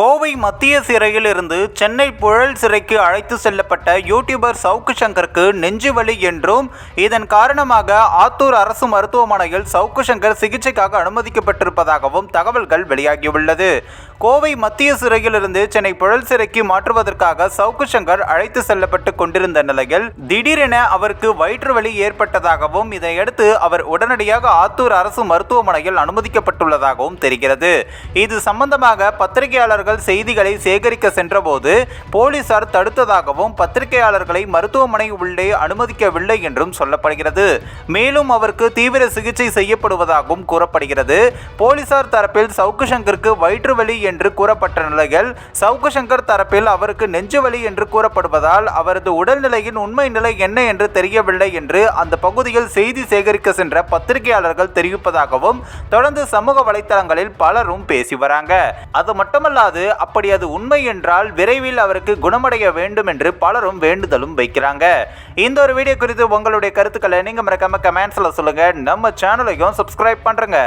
கோவை மத்திய சிறையில் இருந்து சென்னை புழல் சிறைக்கு அழைத்து செல்லப்பட்ட யூடியூபர் சவுக்கு சங்கருக்கு நெஞ்சு வலி என்றும் இதன் காரணமாக ஆத்தூர் அரசு மருத்துவமனையில் சவுக்கு சங்கர் சிகிச்சைக்காக அனுமதிக்கப்பட்டிருப்பதாகவும் தகவல்கள் வெளியாகியுள்ளது. கோவை மத்திய சிறையில் இருந்து சென்னை புழல் சிறைக்கு மாற்றுவதற்காக சவுக்கு சங்கர் அழைத்து செல்லப்பட்டு கொண்டிருந்த நிலையில் திடீரென அவருக்கு வயிற்று வலி ஏற்பட்டதாகவும் இதையடுத்து அவர் உடனடியாக ஆத்தூர் அரசு மருத்துவமனையில் அனுமதிக்கப்பட்டுள்ளதாகவும் தெரிகிறது. இது சம்பந்தமாக பத்திரிகையாளர்கள் செய்திகளை சேகரிக்க சென்றபோது போலீசார் தடுத்ததாகவும் பத்திரிகையாளர்களை மருத்துவமனை உள்ளே அனுமதிக்கவில்லை என்றும் சொல்லப்படுகிறது. மேலும் அவருக்கு தீவிர சிகிச்சை செய்யப்படுவதாகவும் கூறப்படுகிறது. போலீசார் தரப்பில் சவுக்கு சங்கருக்கு வயிற்று வலி என்று கூறப்பட்ட நிலையில் சவுக்கு சங்கர் தரப்பில் அவருக்கு நெஞ்சு வலி என்று கூறப்படுவதால் அவரது உடல்நிலையின் உண்மை நிலை என்ன என்று தெரியவில்லை என்று அந்த பகுதியில் செய்தி சேகரிக்க சென்ற பத்திரிகையாளர்கள் தெரிவிப்பதாகவும் தொடர்ந்து சமூக வலைதளங்களில் பலரும் பேசி வராங்க. அது மட்டுமல்லாது அப்படி அது உண்மை என்றால் விரைவில் அவருக்கு குணமடைய வேண்டும் என்று பலரும் வேண்டுதலும் வைக்கிறாங்க. இந்த ஒரு வீடியோ குறித்து உங்களுடைய கருத்துக்களை நீங்கள் மறக்காம கமெண்ட்ஸில் சொல்லுங்க. நம்ம சேனலையும் சப்ஸ்கிரைப் பண்றேங்க.